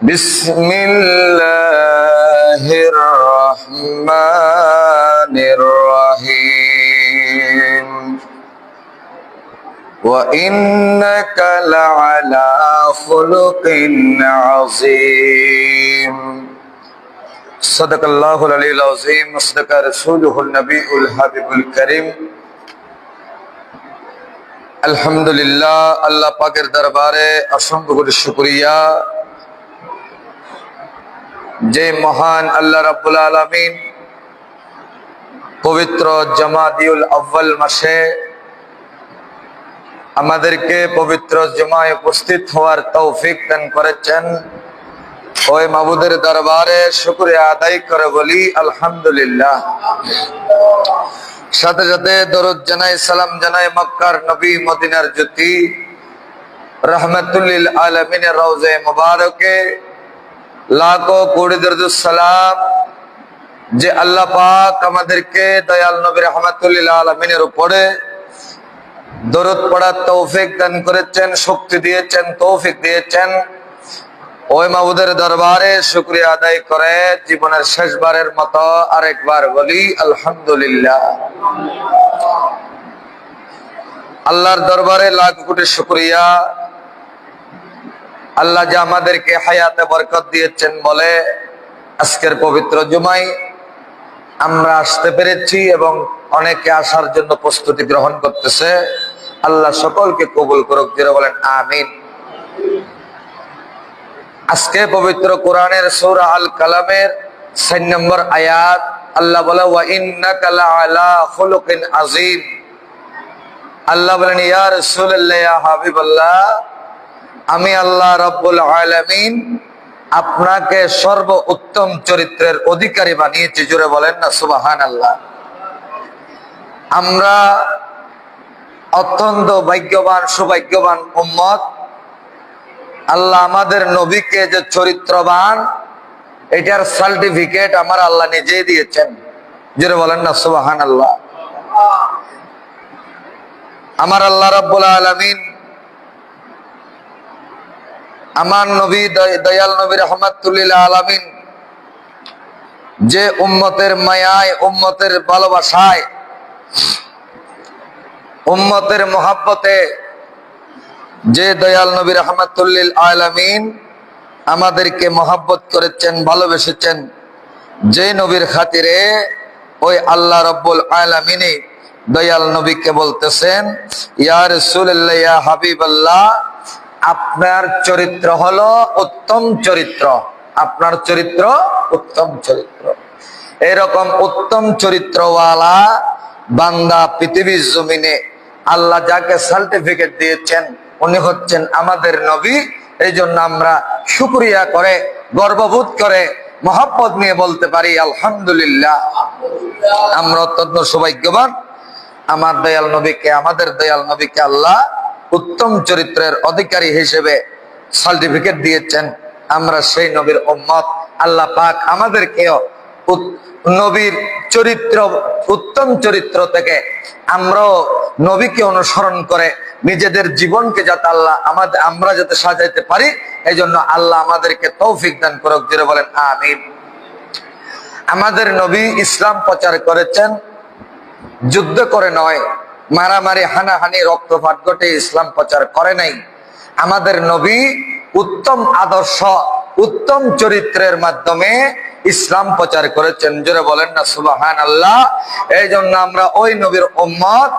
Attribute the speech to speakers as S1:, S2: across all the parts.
S1: بسم الله الرحمن الرحيم وإنك لعلى خلق عظيم صدق الله العلي العظيم وصدق رسوله النبي الحبيب الكريم আলহামদুলিল্লাহ আল্লাহ পাকের দরবারে অসংখ্য কোটি শুকরিয়া যে মহান আল্লাহ রাব্বুল আলামিন পবিত্র জামাদিউল আব্বাল মাসে আমাদেরকে পবিত্র জমায় উপস্থিত হওয়ার তৌফিক দান করেছেন। ওই মাবুদের দরবারে শুকরিয়া আদায় করে বলি, আলহামদুলিল্লাহ। সাথে সাথে দরদ জানাই, সালাম জানাই মক্কার নবী মদিনার জ্যোতি। রহমতুল্লিল আলমিনের রওজে মুবারকে। লাখো যে আল্লাহ পাক আমাদেরকে দয়াল নবী রহমতুল্লিল আলমিনের উপরে দরদ পড়ার তৌফিক দান করেছেন, শক্তি দিয়েছেন, তৌফিক দিয়েছেন। ওই মাবুদের দরবারে শুক্রিয়া আদায় করে জীবনের শেষবারের মতো আরেকবার বলি, আলহামদুলিল্লাহ। আল্লাহর দরবারে লাখ কোটি শুক্রিয়া। আল্লাহ যে আমাদেরকে হায়াতে বরকত দিয়েছেন বলে আজকের পবিত্র জুমাই আমরা আসতে পেরেছি এবং অনেকে আসার জন্য প্রস্তুতি গ্রহণ করতেছে। আল্লাহ সকলকে কবুল করুক যেটা বলেন, আমিন। আজকে পবিত্র কোরআনের সৌরা আল কালামের সাত নম্বর আয়াত, আল্লাহ বলে আল্লাহ বলেন, ইয়া রাসূলুল্লাহ, ইয়া হাবিবাল্লাহ আমি আল্লাহ রাব্বুল আলামিন আপনাকে সর্ব উত্তম চরিত্রের অধিকারী বানিয়েছি জুড়ে বলেন না সুবাহান আল্লাহ আমরা অত্যন্ত ভাগ্যবান, সৌভাগ্যবান উম্মত। আল্লাহ আমাদের নবীকে যে চরিত্রবান, এটার সার্টিফিকেট আমার আল্লাহ নিজেই দিয়েছেন। জুড়ে বলেন না সুবাহান আল্লাহ আমার আল্লাহ রাব্বুল আলামিন আমার নবী দয়াল নবী রহমাতুল্লিল আলামিন যে উম্মতের মায়ায়, উম্মতের ভালোবাসায়, উম্মতের মোহাব্বতে যে দয়াল নবী রহমাতুল্লিল আলামিন আমাদেরকে মহাব্বত করেছেন, ভালোবেসেছেন, যে নবীর খাতিরে ওই আল্লাহ রব্বুল আলামিনে দয়াল নবীকে বলতেছেন ইয়ার রাসূলুল্লাহ, ইয়া হাবিবাল্লাহ আপনার চরিত্র হলো উত্তম চরিত্র। আপনার চরিত্র উত্তম চরিত্র। এরকম উত্তম চরিত্রওয়ালা বান্দা পৃথিবীর জমিনে আল্লাহ যাকে সার্টিফিকেট দিয়েছেন, উনি হচ্ছেন আমাদের নবী। এই জন্য আমরা শুক্রিয়া করে, গর্ববোধ করে, মহাব্বত নিয়ে বলতে পারি, আলহামদুলিল্লাহ। আমরা অত্যন্ত সৌভাগ্যবান। আমার দয়াল নবীকে, আমাদের দয়াল নবীকে আল্লাহ উত্তম চরিত্রের অধিকারী হিসেবে সার্টিফিকেট দিয়েছেন। আমরা সেই নবীর উম্মত। আল্লাহ পাক আমাদেরকেও নবীর চরিত্র, উত্তম চরিত্র থেকে আমরাও নবীকে অনুসরণ করে নিজেদের জীবনকে যাতে আল্লাহ আমাদের, আমরা যাতে সাজাইতে পারি এই জন্য আল্লাহ আমাদেরকে তৌফিক দান করুক। জুড়ে বলেন, আমিন। আমাদের নবী ইসলাম প্রচার করেছেন, যুদ্ধ করে নয় মারামারি, হানাহানি, রক্তপাত ঘটে, ইসলাম প্রচার করে নাই। আমাদের নবী উত্তম আদর্শ, উত্তম চরিত্রের মাধ্যমে ইসলাম প্রচার করেছেন। জোরে বলেন না সুবাহান আল্লাহ এই জন্য আমরা ওই নবীর উম্মত,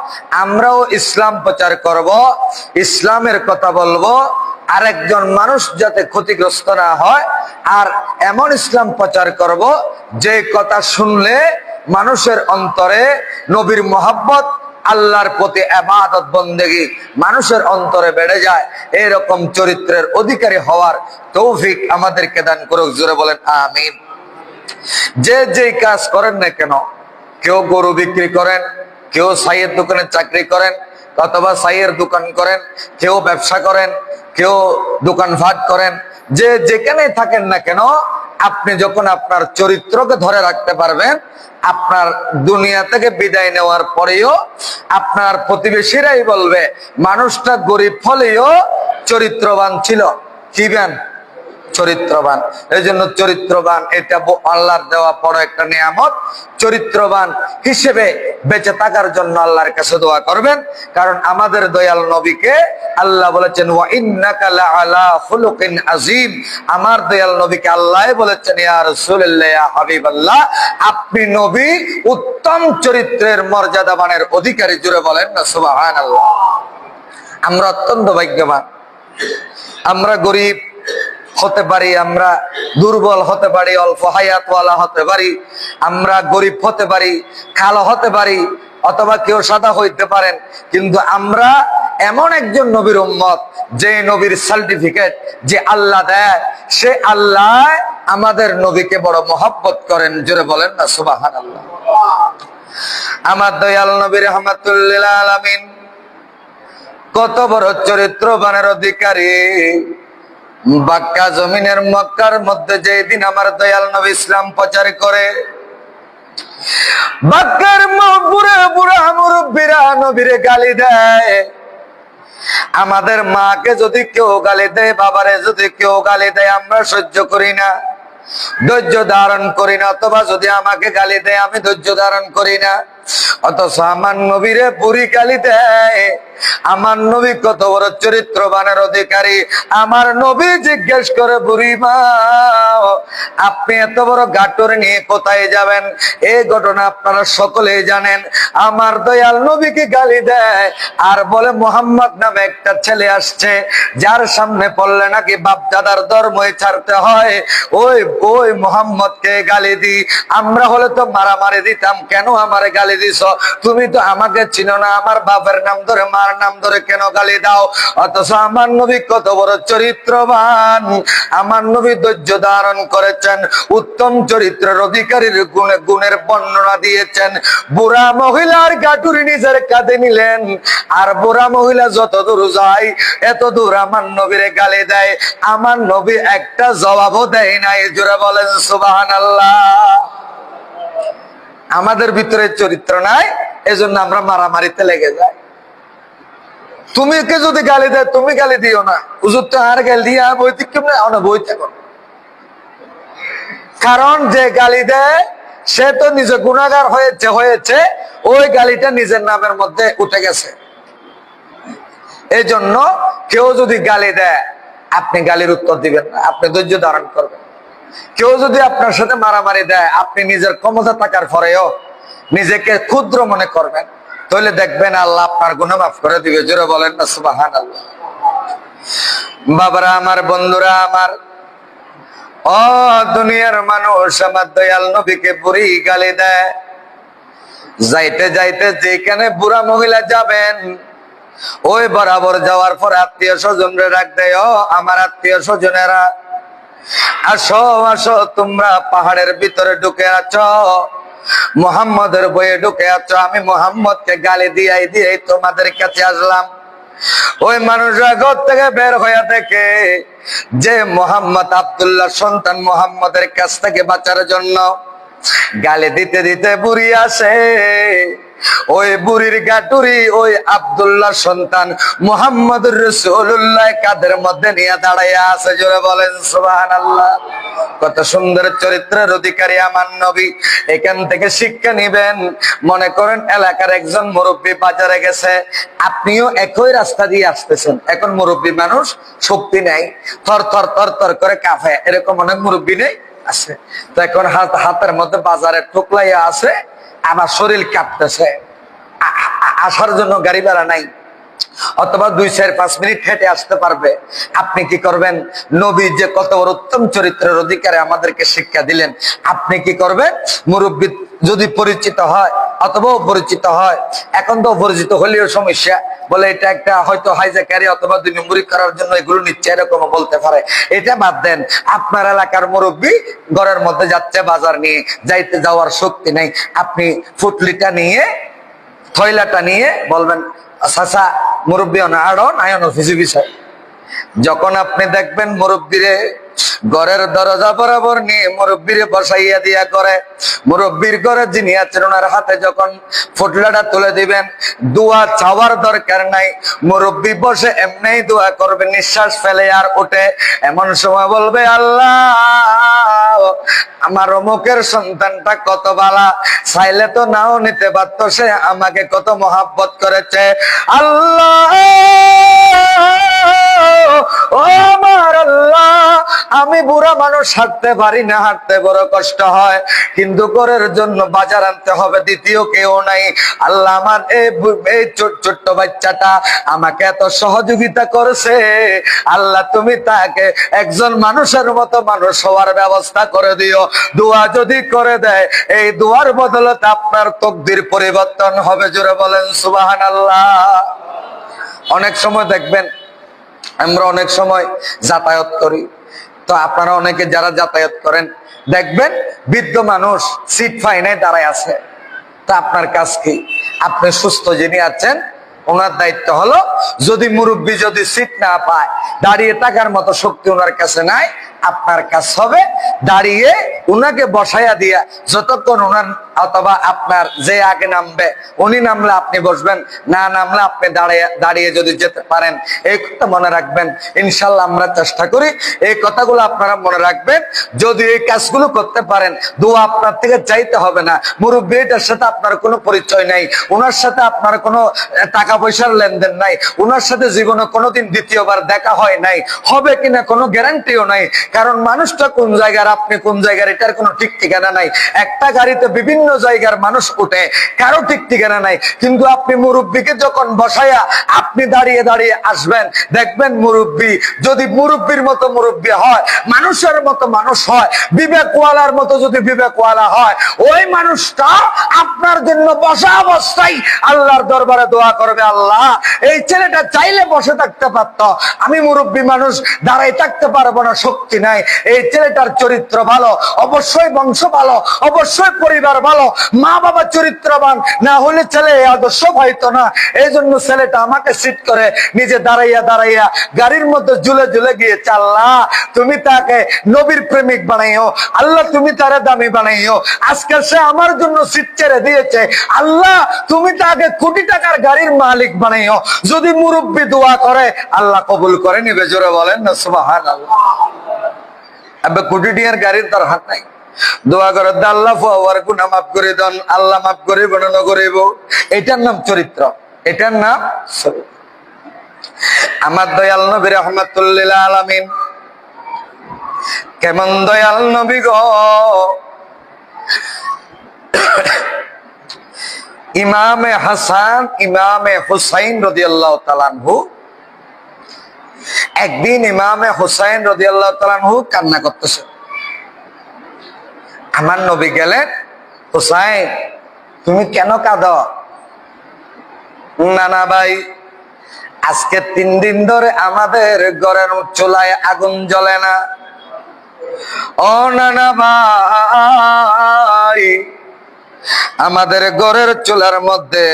S1: আমরাও ইসলাম প্রচার করব, ইসলামের কথা বলব, আরেকজন মানুষ যাতে ক্ষতিগ্রস্ত না হয়, আর এমন ইসলাম প্রচার করব, যে কথা শুনলে মানুষের অন্তরে নবীর মোহাব্বত আল্লাহর প্রতি আবাদত বন্দেগি মানুষের অন্তরে বেড়ে যায়, এরকম চরিত্রের অধিকারী হওয়ার তৌফিক আমাদেরকে দান করুক, জোরে বলেন, আমিন। যে যেই কাজ করেন না কেন, কেউ গরু বিক্রি করেন, কেউ সাইয়ের দোকানে চাকরি করেন অথবা সাইয়ের দোকান করেন, কেউ ব্যবসা করেন, কেউ দোকান ভাট করেন, যে যেখানে থাকেন না কেন, আপনি যখন আপনার চরিত্রকে ধরে রাখতে পারবেন, আপনার দুনিয়া থেকে বিদায় নেওয়ার পরেও আপনার প্রতিবেশীরাই বলবে, মানুষটা গরিব ফলেও চরিত্রবান ছিল। কি চরিত্রবান। এই জন্য চরিত্রবান, এটা আল্লাহর দেওয়া বড় একটা নিয়ামত। চরিত্রবান হিসেবে বেঁচে থাকার জন্য আল্লাহর কাছে দোয়া করবেন। কারণ আমাদের দয়াল নবীকে আল্লাহ বলেছেন আযীম। আমার দয়াল নবীকে আল্লাহ বলেছেন, ইয়া হাবিবাল্লাহ। আপনি নবী উত্তম চরিত্রের মর্যাদাবানের অধিকারী জুড়ে বলেন না, সুবহানাল্লাহ। আমরা অত্যন্ত ভাগ্যবান। আমরা গরিব হতে পারি, আমরা দুর্বল হতে পারি, অল্প হায়াতওয়ালা হতে পারি, আমরা গরিব হতে পারি, কালো হতে পারি, অথবা কেউ সাদা হইতে পারেন, কিন্তু আমরা এমন একজন নবীর উম্মত, যে নবীর সার্টিফিকেট যে আল্লাহ দেয়, সে আল্লাহ আমাদের নবীকে বড় মহব্বত করেন, জোরে বলেন না সুবাহান আল্লাহ আমার দয়াল নবীর রহমাতুল্লিল আলামিন, কত বড় চরিত্রবানের অধিকারী। বাক্কা জমিনের মক্কার মধ্যে যেদিন আমার দয়াল নবী ইসলাম প্রচার করে, বাক্কার বুড়া বুড়া মুরব্বীরা নবীরে গালি দেয়। আমাদের মাকে যদি কেউ গালি দেয়, বাবারে যদি কেউ গালি দেয়, আমরা সহ্য করি না, ধৈর্য ধারণ করি না, অথবা যদি আমাকে গালি দেয়, আমি ধৈর্য ধারণ করি না। অথচ আমার নবীরে বুড়ি দেয় আমার নবী কত বড় চরিত্রবানের অধিকারী। আমার নবী জিজ্ঞেস করে, বুড়ি মা, আপনি এত বড় গাটর নিয়ে কোথায় যাবেন? এই ঘটনা আপনারা সকলেই জানেন। আমার দয়াল নবীকে গালি দেয় আর বলে, মোহাম্মদ নামে একটা ছেলে আসছে, যার সামনে পড়লে নাকি বাপ দাদার ধর্মই ছাড়তে হয়। ওই ওই মোহাম্মদকে গালি দি আমরা হলে তো মারামারি দিতাম, কেন আমারে গালি দিছ। তুমি তো আমাকে চিনো না, আমার বাপের নাম ধরে, মার নাম ধরে কেন গালি দাও? অথচ আমার নবী কত বড় চরিত্রবান। আমার নবী ধৈর্য ধারণ করেছেন, উত্তম চরিত্রের অধিকারীর গুণে গুণের বর্ণনা দিয়েছেন। বুড়া মহিলার গাটুরি নিজের কাঁধে নিলেন, আর বুড়া মহিলা যত দূর যায়, এত দূর আমার নবীরে গালি দেয়। আমার নবী একটা জবাবও দেয় নাই, জোরে বলেন সুবাহান আল্লাহ আমাদের ভিতরে চরিত্র নাই, এজন্য আমরা মারামারিতে লেগে যাই। তুমি যদি গালি দেয়, তুমি গালি দিও না। হুজুর তো আর গালি দিয়ে বই কেমন বই থাকো। কারণ যে গালি দেয়, সে তো নিজে গুণাগার হয়েছে হয়েছে, ওই গালিটা নিজের নামের মধ্যে উঠে গেছে। এই জন্য কেউ যদি গালি দেয়, আপনি গালির উত্তর দিবেন না, আপনি ধৈর্য ধারণ করবেন। কেউ যদি আপনার সাথে মারামারি দেয়, আপনি নিজের ক্ষমতা থাকার পরেও নিজেকে ক্ষুদ্র মনে করবেন, তাহলে দেখবেন আল্লাহ আপনার গুণ মাফ করে দিবে। জোরে বলেন না সুবাহান আল্লাহ বাবারা, আমার বন্ধুরা, আমার ও দুনিয়ার মানুষ আমার দয়াল নবীকে বুড়ি গালি দেয়। যাইতে যাইতে যেখানে বুড়া মহিলা যাবেন, ওই বরাবর যাওয়ার পর আত্মীয় স্বজনরে রাখ দেয় আমার আত্মীয় স্বজনেরা আসো আসো, তোমরা পাহাড়ের ভিতরে ঢুকে আছো। মোহাম্মদের বইয়ে ঢুকে আছো। আমি মোহাম্মদকে গালি দিয়াই দিয়ে তোমাদের কাছে আসলাম। ওই মানুষরা ঘর থেকে বের হয়ে দেখে যে মোহাম্মদ আবদুল্লাহ সন্তান মোহাম্মদের কাছ থেকে বাঁচার জন্য গালি দিতে দিতে বুড়ি আসে। ওই বুড়ির গাটুরি, ওই আব্দুল্লাহ সন্তান মোহাম্মদ রসুল্লাহ কাদের মধ্যে নিয়ে দাঁড়াইয়া আছে? জোরে বলেন সুবাহান আল্লাহ কত সুন্দর চরিত্রের অধিকারী আমার নবী। এখান থেকে শিক্ষা নিবেন। মনে করেন এলাকার একজন মুরব্বী বাজারে গেছে। আপনিও একই রাস্তা দিয়ে আসতেছেন। এখন মুরব্বী মানুষ শক্তি নেই। থর থর থর থর করে কাফে এরকম অনেক মুরব্বী নেই, আছে। তো এখন হাত, হাতের মধ্যে বাজারে ঠুকলাইয়া আছে। আমার শরীর কাঁপতেছে। আসার জন্য গাড়ি ভাড়া নাই। অথবা দুই, চার, পাঁচ মিনিট হেঁটে আসতে পারবে। আপনি কি করবেন? নবী যে কত বড় উত্তম চরিত্রের অধিকারে আমাদেরকে শিক্ষা দিলেন, আপনি কি করবেন? মুরব্বী যদি পরিচিত হয় অথবা পরিচিত হয়, এখন তো পরিচিত হলেও সমস্যা। বলে এটা একটা হয়তো হাইজাকারি অথবা দুই নম্বরী করার জন্য এগুলো নিচ্ছে এরকম বলতে পারে। এটা বাদ দেন, আপনার এলাকার মুরব্বী ঘরের মধ্যে যাচ্ছে বাজার নিয়ে, যাইতে যাওয়ার শক্তি নেই। আপনি ফুটলিটা নিয়ে, থয়লাটা নিয়ে বলবেন চাচা মুরব্বী অনাড়ন আয়ন অফিসি বিষয় যখন আপনি দেখবেন মুরব্বীরে ঘরের দরজা বরাবর নিয়ে মুরব্বীরে বসাইয়া দিয়া করে, মুরব্বীর ঘরে যিনি আছেন ওনার হাতে যখন ফুটলাটা তুলে দিবেন, দোয়া চাওয়ার দরকার নাই। মুরব্বী বসে এমনি দোয়া করবে, নিঃশ্বাস ফেলে আর ওঠে এমন সময় বলবে, আল্লাহ, আমার অমুকের সন্তানটা কত বালা, চাইলে তো নাও নিতে পারত সে আমাকে কত মহাব্বত করেছে। আল্লাহ! আমি বুড়া মানুষ, হাঁটতে পারি না, হাঁটতে বড় কষ্ট হয়। কিন্তু করের জন্য বাজার আনতে হবে, দ্বিতীয় কেউ নাই। আল্লাহ আমার এই এই ছোট ছোট্ট বাচ্চাটা আমাকে এত সহযোগিতা করেছে। আল্লাহ তুমি তাকে একজন মানুষের মতো মানুষ হওয়ার ব্যবস্থা করে দিও। দোয়া যদি করে দেয়, এই দোয়ার বদলতে আপনার তকদির পরিবর্তন হবে, জোরে বলেন সুবাহান আল্লাহ অনেক সময় দেখবেন আমরা অনেক সময় যাতায়াত করি। তো আপনারা অনেকে যারা যাতায়াত করেন, দেখবেন বৃদ্ধ মানুষ সিট ফাইনে দাঁড়ায় আছে। তা আপনার কাজ কি? আপনি সুস্থ যিনি আছেন, ওনার দায়িত্ব হলো, যদি মুরব্বী যদি সিট না পায়, দাঁড়িয়ে থাকার মতো শক্তি ওনার কাছে নাই আপনার কাজ হবে, দাঁড়িয়ে উনাকে বসাইয়া দিয়া, যতক্ষণ ওনার অথবা আপনার যে আগে নামবে, উনি নামলে আপনি বসবেন, না নামলে আপনি দাঁড়িয়ে দাঁড়িয়ে যদি যেতে পারেন, এই কথা মনে রাখবেন। ইনশাল্লাহ আমরা চেষ্টা করি, এই কথাগুলো আপনারা মনে রাখবেন। যদি এই কাজগুলো করতে পারেন, দোয়া আপনার থেকে চাইতে হবে না। মুরব্বী এটার সাথে আপনার কোনো পরিচয় নাই ওনার সাথে আপনার কোনো টাকা পয়সার লেনদেন নাই ওনার সাথে জীবনে কোনোদিন দ্বিতীয়বার দেখা হয় নাই, হবে কিনা কোনো গ্যারান্টিও নাই। কারণ মানুষটা কোন জায়গার, আপনি কোন জায়গার, এটার কোনো ঠিক ঠিকানা নাই। একটা গাড়িতে বিভিন্ন জায়গার মানুষ উঠে, কারও ঠিক ঠিকানা নাই। কিন্তু আপনি মুরব্বীকে যখন বসাইয়া আপনি দাঁড়িয়ে দাঁড়িয়ে আসবেন, দেখবেন মুরব্বী, যদি মুরব্বীর মতো মুরব্বী হয়, মানুষের মতো মানুষ হয়, বিবেকওয়ালার মতো যদি বিবেকওয়ালা হয়, ওই মানুষটা আপনার জন্য বসা অবস্থায় আল্লাহর দরবারে দোয়া করবে, আল্লাহ, এই ছেলেটা চাইলে বসে থাকতে পারতো। আমি মুরব্বী মানুষ দাঁড়াই থাকতে পারব না, শক্তি নাই। এই ছেলেটার চরিত্র ভালো, অবশ্যই বংশ ভালো, অবশ্যই পরিবার ভালো, মা বাবা চরিত্রবান, না হলে ছেলে আদর্শ হয়তো না। এই জন্য ছেলেটা আমাকে সিট করে, নিজে দাঁড়াইয়া দাঁড়াইয়া গাড়ির মধ্যে ঝুলে ঝুলে গিয়েছে আল্লাহ তুমি তাকে নবীর প্রেমিক বানাইও, আল্লাহ তুমি তারে দামি বানাইও। আজকে সে আমার জন্য সিট ছেড়ে দিয়েছে, আল্লাহ তুমি তাকে কোটি টাকার গাড়ির মালিক বানাইও। যদি মুরব্বী দোয়া করে, আল্লাহ কবুল করে নিবে, জোরে বলেন না সুবাহান আল্লাহ আবে কোটি গাড়ির তার হাত নাই। দোয়া আল্লাহ মাফ করে দেন, আল্লাহ মাফ করে এটার নাম চরিত্র, এটার নাম আমার দয়াল কেমন দয়াল নবী গো? ইমামে হাসান, ইমামে হুসাইন রদিয়াল্লাহ তালানহু একদিন ইমামে হুসাইন রদিয়াল্লাহ তালানহু কান্না করতেছে। আমার নবী গেলেন, হুসাইন, তুমি কেন কাঁদ? না ভাই, আজকে তিন দিন ধরে আমাদের ঘরের চুলায় আগুন জ্বলে না। ও নানা ভাই আমাদের ঘরের চুলার মধ্যে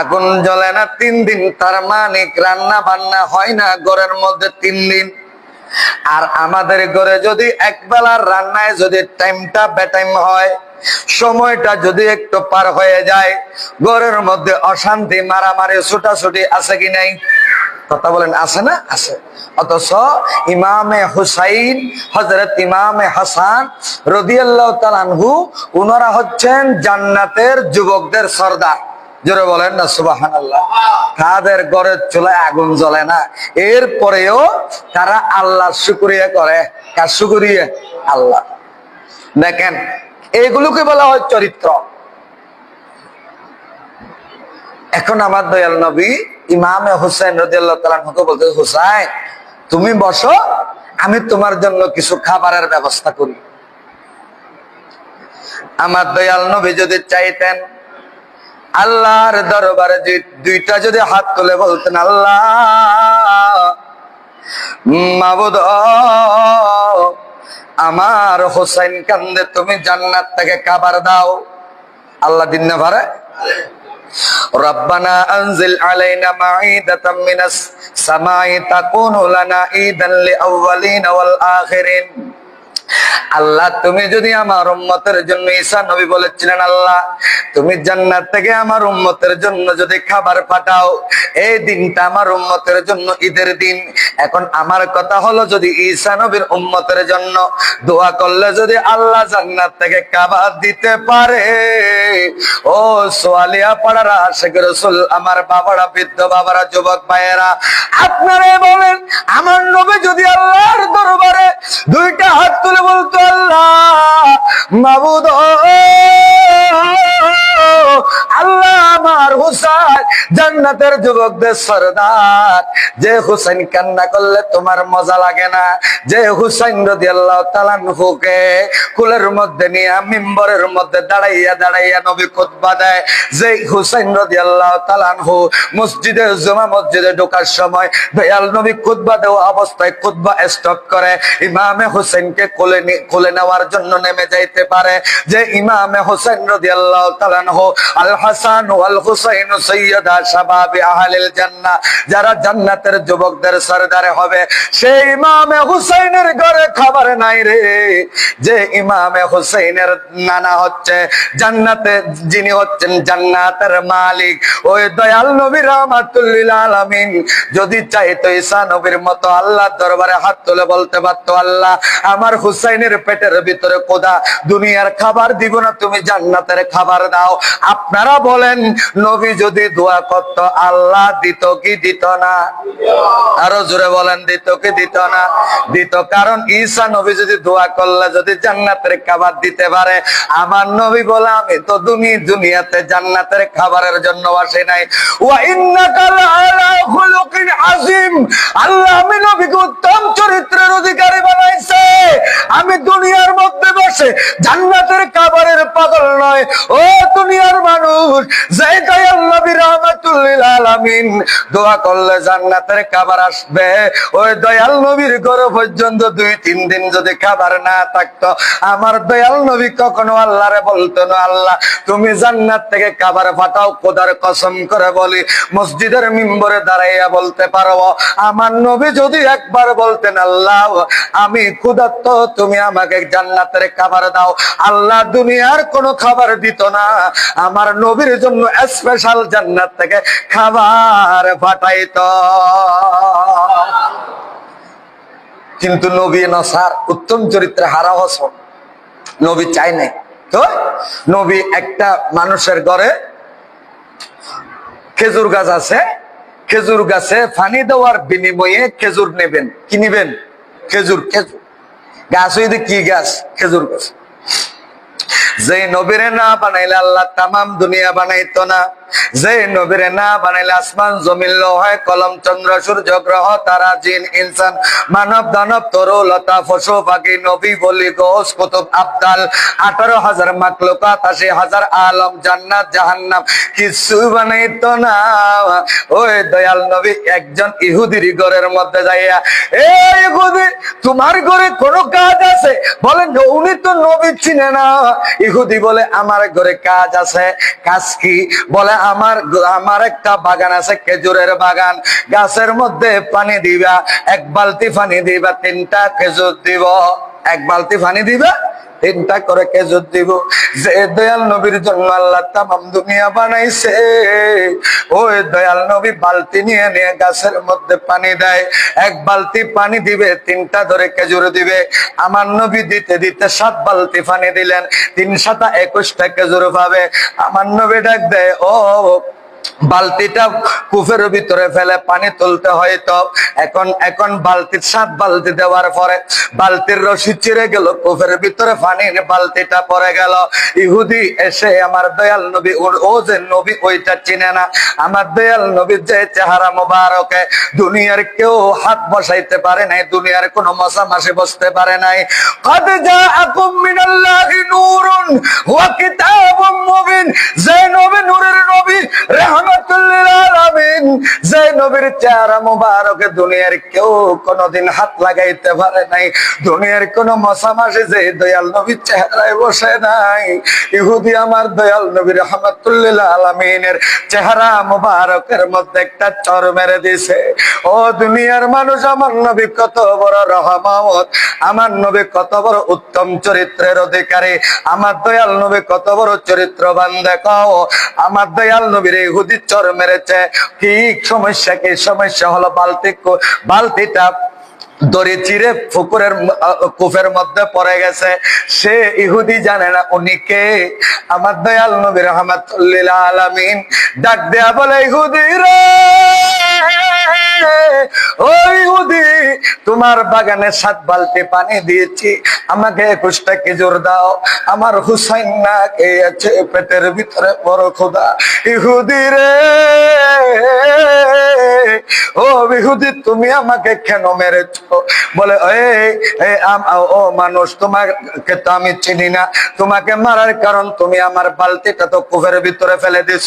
S1: আগুন জ্বলে না, তিন দিন তার মানিক রান্না বান্না হয় না ঘরের মধ্যে তিন দিন। আর আমাদের ঘরে যদি একবেলার রান্নায় যদি টাইমটা বেটাইম হয়, সময়টা যদি একটু পার হয়ে যায়, ঘরের মধ্যে অশান্তি, মারামারি, ছুটাছুটি আছে কি নাই? কথা বলেন, আছে না? আছে। অথচ ইমামে হুসাইন হজরত ইমামে হাসান রদিয়াল্লাহ তালানহু উনারা হচ্ছেন জান্নাতের যুবকদের সর্দার। জোরে বলেন না সুবাহান আল্লাহ তাদের ঘরের চুলায় আগুন জ্বলে না। এরপরেও তারা আল্লাহ শুক্রিয়া করে। কার শুক্রিয়া? আল্লাহ। দেখেন, এগুলোকে বলা হয় চরিত্র। এখন আমার দয়াল নবী ইমামে হুসাইন রদিয়াল্লাহ বলতে, হুসাইন, তুমি বসো, আমি তোমার জন্য কিছু খাবারের ব্যবস্থা করি। আমার দয়াল নবী যদি চাইতেন, আল্লাহর দরবারে দুইটা যদি হাত তুলে বলতেন, আল্লাহ আমার হোসাইন কান্দে, তুমি জান্নাত থেকে খাবার দাও। আল্লাহ দিন না পারে ربنا أنزل علينا معيدة من السماء تكون لنا عيدا لأولين والآخرين. আল্লাহ, তুমি যদি আমার উম্মতের জন্য ঈসা নবী বলেছিলেন, আল্লাহ, তুমি জান্নাত থেকে আমার উম্মতের জন্য যদি খাবার পাঠাও, এই দিনটা আমার উম্মতের জন্য ঈদের দিন। এখন আমার কথা হলো, যদি ঈসা নবীর উম্মতের জন্য দোয়া করলে যদি আল্লাহ জান্নাত থেকে খাবার দিতে পারে। ও সোয়ালিয়া পাড়ারা আশেখ রসুল, আমার বাবারা, বৃদ্ধ বাবারা, যুবক ভাইয়েরা আপনারা বলেন, আমার নবী যদি আল্লাহর দরবারে দুইটা হাত তুলে বলতো আল্লাহ মাবুদ আমার হুসাইন জান্নাতের যুবকদের সরদার। যে হুসাইন কান্না করলে তোমার মজা লাগে না? যে হুসাইন রদি আল্লাহ তালানহুকে কুলের মধ্যে নিয়ে, মিম্বরের মধ্যে দাঁড়াইয়া দাঁড়াইয়া নবী খুতবা দেয়। যে হুসাইন রদি আল্লাহ তালানহু মসজিদে জমা মসজিদে ঢোকার সময় দয়াল নবী খুতবা দেওয়া অবস্থায় খুতবা স্টপ করে। ইমামে হুসেনকে কোলে কোলে নেওয়ার জন্য নেমে যাইতে পারে। যে ইমামে হোসেন রদি আল্লাহ তালানহু আল হাসান ওয়াল যারা জান্নাতের যুবকদের সরদারে হবে, সেই ইমামে হুসাইনের ঘরে খাবার নাই রে। যে ইমামে হুসাইনের নানা হচ্ছে, জান্নাতে যিনি হচ্ছেন জান্নাতের মালিক, ওই দয়াল নবী রহমাতুল্লিল আলামিন। যদি চাইতো ঈসা নবীর মতো আল্লাহ দরবারে হাত তুলে বলতে পারতো, আল্লাহ, আমার হুসাইনের পেটের ভিতরে কোদা দুনিয়ার খাবার দিব না, তুমি জান্নাতের খাবার দাও। আপনারা বলেন নবী যদি দোয়া করত, আল্লাহ দিত কি দিত না? আরও জোরে বলেন, দিত কি দিত না? দিত কারণ ঈসা নবী যদি দোয়া করলে যদি জান্নাতের খাবার দিতে পারে, আমার নবী বলে, আমি তো দুনি দুনিয়াতে জান্নাতের খাবারের জন্য আসি নাই। আল্লাহ আমি নবীকে উত্তম চরিত্রের অধিকারী বানাইছে। আমি দুনিয়ার মধ্যে বসে জান্নাতের কাবারের পাগল নয়। ও দুনিয়ার মানুষ জায়গায় আল্লাহ নবী আলামিন। দোয়া করলে জান্নাতের খাবার আসবে। ওই দয়াল নবীর পর্যন্ত দুই, তিন দিন যদি খাবার না থাকতো, আমার দয়াল নবী কখনো আল্লাহরে বলতো না, আল্লাহ, তুমি জান্নাত থেকে খাবার ফাটাও কোদার কসম করে বলি, মসজিদের মিম্বরে দাঁড়াইয়া বলতে আমার নবী যদি একবার বলতেন, আল্লাহ, আমি ক্ষুধার্ত, তুমি আমাকে জান্নাতের খাবার দাও। আল্লাহ দুনিয়ার কোনো খাবার দিত না। আমার নবীর জন্য স্পেশাল জান্নাত থেকে খাবার পাঠাইত কিন্তু নবী নসার উত্তম চরিত্রে হারা হসন নবী চাই নাই। তো নবী একটা মানুষের ঘরে খেজুর গাছ আছে। খেজুর গাছে ফানি দেওয়ার বিনিময়ে খেজুর নেবেন। কি নিবেন? খেজুর খেজুর। গাছ হইতে কি গাছ? খেজুর গাছ। যে নবীরে না বানাইলে আল্লাহ তামাম দুনিয়া বানাইতো না। যে নবীরে না আসমান, জমিন হয় কলম, চন্দ্র, সূর্য, গ্রহ, তারা, জিন, ইনসান, মানব, দানব, তরু, লতা, পশু, পাখি, নবী, বলি, গোস, কুতুব আঠারো হাজার হাজার আলম, জান্নাত, জাহান্নাম কিছু না। দয়াল নবী একজন ইহুদির ঘরের মধ্যে যাইয়া এই ইহুদি, তোমার ঘরে কোনো কাজ আছে? বলেন উনি তো নবী চিনে না। ইহুদি বলে, আমার ঘরে কাজ আছে। কাজ কি? বলে আমার আমার একটা বাগান আছে, খেজুরের বাগান। গাছের মধ্যে পানি দিবা, এক বালতি পানি দিবা, তিনটা খেজুর দিব। এক বালতি পানি দিবা তিনটা করে খেজুর দিব? যে দয়াল নবীর জন্য আল্লাহ তামাম দুনিয়া বানাইছে। ওই দয়াল নবী বালতি নিয়ে নিয়ে গাছের মধ্যে পানি দেয়। এক বালতি পানি দিবে, তিনটা ধরে খেজুর দিবে। আমার নবী দিতে দিতে সাত বালতি পানি দিলেন। তিন সাতা একুশটা খেজুর পাবে। আমার নবী ডাক দেয়, ও বালতিটা কুফের ভিতরে ফেলে পানি তুলতে হয় তো। এখন এখন বালতির সাত বালতি দেওয়ার পরে বালতির রশি চিরে গেল, কুফের ভিতরে পানির বালতিটা পরে গেল। ইহুদি এসে আমার দয়াল নবী, ও যে নবী ওইটা চিনে না। আমার দয়াল নবীর যে চেহারা মোবারকে দুনিয়ার কেউ হাত বসাইতে পারে নাই, দুনিয়ার কোন মশা মাসে বসতে পারে নাই। যে নবী, নূরের নবী চেহারা আমার মুবারকের মধ্যে একটা চর মেরে দিছে ও দুনিয়ার মানুষ, আমার নবী কত বড় রহমত, আমার নবী কত বড় উত্তম চরিত্রের অধিকারী, আমার দয়াল নবী কত বড় চরিত্রবান দেখো আমার দয়াল নবীর এই হুদি চর মেরেছে। ঠিক সমস্যা কি? সমস্যা হলো বালতি বালতিটা দড়ি চিরে ফুকুরের কুফের মধ্যে পড়ে গেছে। সে ইহুদি জানে না উনি কে। আমার দয়াল নবী রহমাতুল্লিল আলামিন ডাক দেয়া বলে ইহুদি রে ও ইহুদি তোমার বাগানে সাত বালতি পানি দিয়েছি। আমাকে একুশটা খেজুর দাও। আমার হুসাইন না কে আছে পেটের ভিতরে বড় খোদা ইহুদি রে, ও বিহুদি তুমি আমাকে কেন মেরেছ? বলে ও মানুষ, তোমাকে তো আমি চিনি না। তোমাকে মারার কারণ তুমি আমার বালতিটা তো কূপের ভিতরে ফেলে দিছ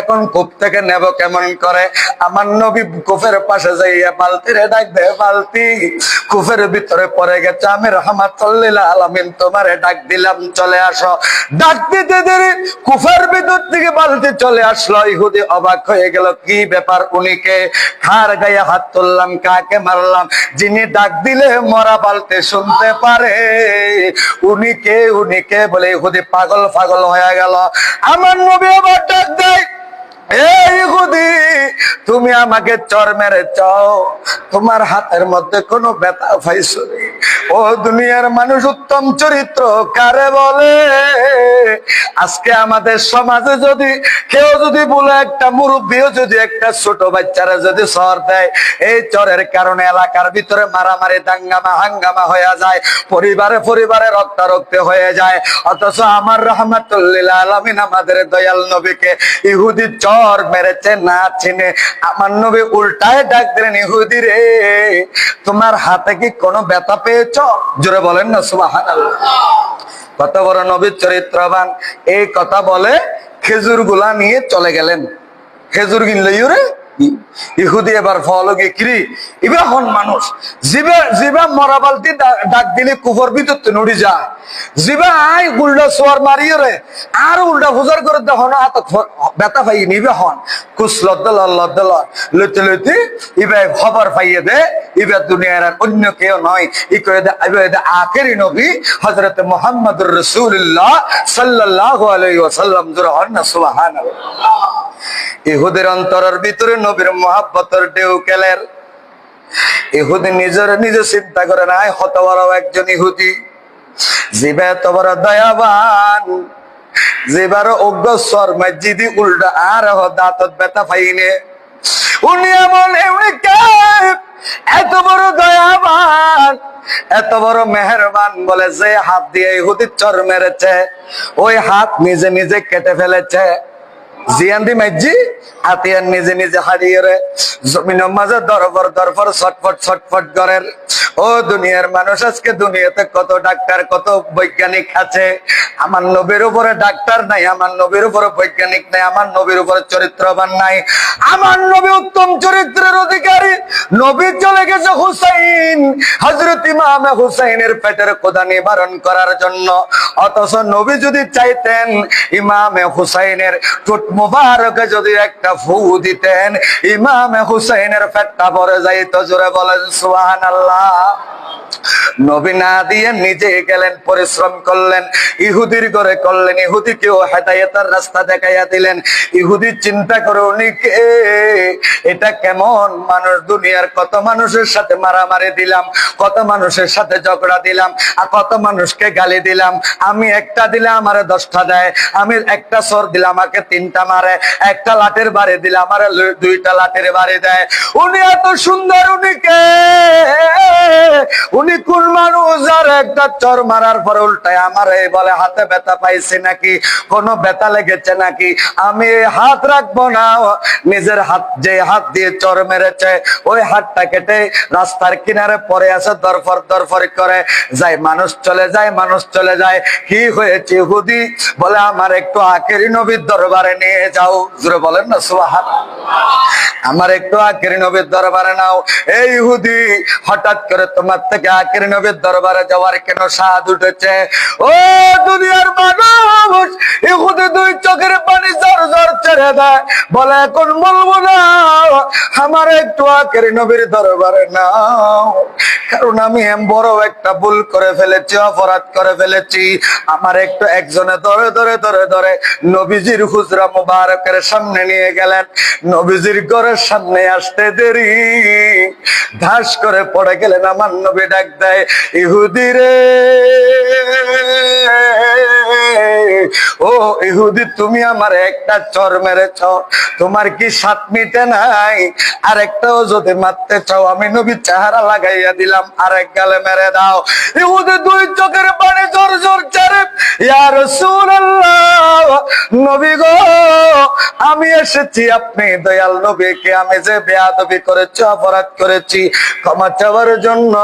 S1: এখন কূপ থেকে নেব কেমন করে? আমার নবী কূপের পাশে যাইয়া বালতি রে ডাক দে বালতি। কূপের ভিতরে গেছে আমি আলামিন, তোমারে ডাক দিলাম, চলে আসো। ডাক দিতে দেরি কূপের ভিতর থেকে চলে আসলো। ইহুদি অবাক হয়ে গেল, কি ব্যাপার উনিকে? খার গায়ে হাত তুললাম, কাকে মারলাম? যিনি ডাক দিলে মরা বালতে শুনতে পারে। উনিকে উনিকে বলে, ইহুদি পাগল পাগল হয়ে গেল। আমার নবী আবার ডাক দেয় তুমি আমাকে চর মেরে চাও তোমার হাতের মধ্যে কোনো ব্যথা পাইছো ও দুনিয়ার মানুষ, উত্তম চরিত্র কারে বলে? আজকে আমাদের সমাজে যদি, কেউ যদি বলে একটা মুরব্বীও যদি একটা ছোট বাচ্চারা যদি চর দেয়, এই চরের কারণে এলাকার ভিতরে মারামারি, দাঙ্গামা, হাঙ্গামা হয়ে যায়, পরিবারে পরিবারে রক্তারক্তি হয়ে যায়। অথচ আমার রহমাতুল্লিল আলমিন আমাদের দয়াল নবীকে ইহুদি চর মেরেছে না চিনে। আমার নবী উল্টায় ডাক দিলেন, ইহুদি রে, তোমার হাতে কি কোনো ব্যথা পেয়েছ? জোরে বলেন না সুবাহান কত বড় নবীর চরিত্রবান। এই কথা বলে খেজুরগুলা নিয়ে চলে গেলেন। খেজুর কিনলে রে ইহুদি এবার হন মানুষ। ডাক দিলে কুফর ভিতর নড়ি যায়। আই উল্টা সোয়ার মারিও রে, আর উল্টা হুজার করে হাত নিবে হন। খবর দে দুনিয়ার অন্য কেউ নয়। ই করে দে ইবা দে আখেরি নবী, হযরত মুহাম্মদুর রাসূলুল্লাহ সাল্লাল্লাহু আলাইহি ওয়াসাল্লাম জোরে হন সুবহানাল্লাহ। ইহুদের অন্তরের ভিতরে নবীর মহাব্বতের ঢেউ কেলের ইহুদি নিজের নিজে চিন্তা করে নাই হত বড় একজন ইহুদি। জিবে বড় দয়াবান স্বর মসজিদি উল্টা আর পাইনে। উনি এমনি এত বড় দয়াবান এত বড় মেহেরবান বলে যে হাত দিয়ে ইহুদি চর মেরেছে, ওই হাত নিজে নিজে কেটে ফেলেছে। জিয়ান্দি মাইজি আতিয়ার নিজে নিজে হারিয়ে রে। মাঝে ছটফট ছটফট করেন ও দুনিয়ার মানুষ, আজকে দুনিয়াতে কত ডাক্তার, কত বৈজ্ঞানিক আছে। আমার নবীর উপরে ডাক্তার নাই, আমার নবীর উপরে বৈজ্ঞানিক নাই, আমার নবীর উপরে চরিত্রবান নাই। আমার নবী উত্তম চরিত্রের অধিকারী। নবী চলে গেছে হুসাইন। হজরত ইমাম হুসাইনের পেটের কোদা নিবারণ করার জন্য। অথচ নবী যদি চাইতেন, ইমামে হুসাইনের টুট মুবারকে যদি একটা ফু দিতেন, ইমামে হুসাইনের পেটটা পরে যাইতো, জোরে বলেন সুবহান আল্লাহ নবী না দিয়ে নিজে গেলেন, পরিশ্রম করলেন ইহুদির করে করলেন, ইহুদিকেও হেদায়েতের রাস্তা দেখাইয়া দিলেন। ইহুদি চিন্তা করে উনি কে? এটা কেমন মানুষ দুনিয়ার? কত মানুষের সাথে মারামারি দিলাম, কত মানুষের সাথে ঝগড়া দিলাম, আর কত মানুষকে গালি দিলাম। আমি একটা দিলে আমারে দশটা দেয়, আমি একটা সর দিলে আমাকে তিনটা মারে একটা লাঠের বাড়ি দিলে, আমারে দুইটা লাঠের বাড়ি দেয়। উনি এত সুন্দর, উনি কোন মানুষ আর একটা চর মারার পরে উল্টায় আমার এই বলে, হাতে ব্যথা পাইছি নাকি? কোন ব্যথা লেগেছে নাকি? আমি হাত রাখব না। নিজের হাত, যে হাত দিয়ে চর মেরেছে, ওই হাতটা কেটে রাস্তার কিনারে পড়ে আছে, দরফর দরফর করে। যায় মানুষ চলে যায়, মানুষ চলে যায়। কি হয়েছে হুদি? বলে, আমার একটু আখেরি নবীর দরবারে নিয়ে নিয়ে যাও। জুড়ে বলেন না, সুবাহান। আমার একটু আখেরি নবীর দরবারে নাও। এই ইহুদি, হঠাৎ করে তোমার থেকে আখেরি নবীর দরবারে যাওয়ার কেন স্বাদ উঠেছে? ও দুনিয়ার মানুষ, ইহুদি দুই চোখের পানি জর জর ছেড়ে দেয়। বলে, এখন বলব না, আমার একটু আখেরি নবীর দরবারে নাও। কারণ আমি বড় একটা ভুল করে ফেলেছি, অপরাধ করে ফেলেছি। আমার একটু একজনে ধরে ধরে ধরে ধরে নবীজির হুজরা মুবারকের সামনে নিয়ে গেলেন। নবীজির ঘরের সামনে আসতে দেরি। ধাস করে পড়ে গেলেন আমার নবী ডাক দেয়, ইহুদি রে, ও ইহুদি, তুমি আমার একটা চর মেরেছ। তোমার কি সাত মিটে নাই? আর একটাও যদি মারতে চাও, আমি নবী চেহারা লাগাইয়া দিলাম। আর এক গালে মেরে দাও। ইহুদি দুই চোখের পানি জোর জোর চারে, ইয়া রাসূলুল্লাহ, নবী গো আমি এসেছি আপনি দয়াল নবীকে আমি যে বেয়াদবি করেছি অপরাধ করেছি ক্ষমা চাওয়ার জন্য।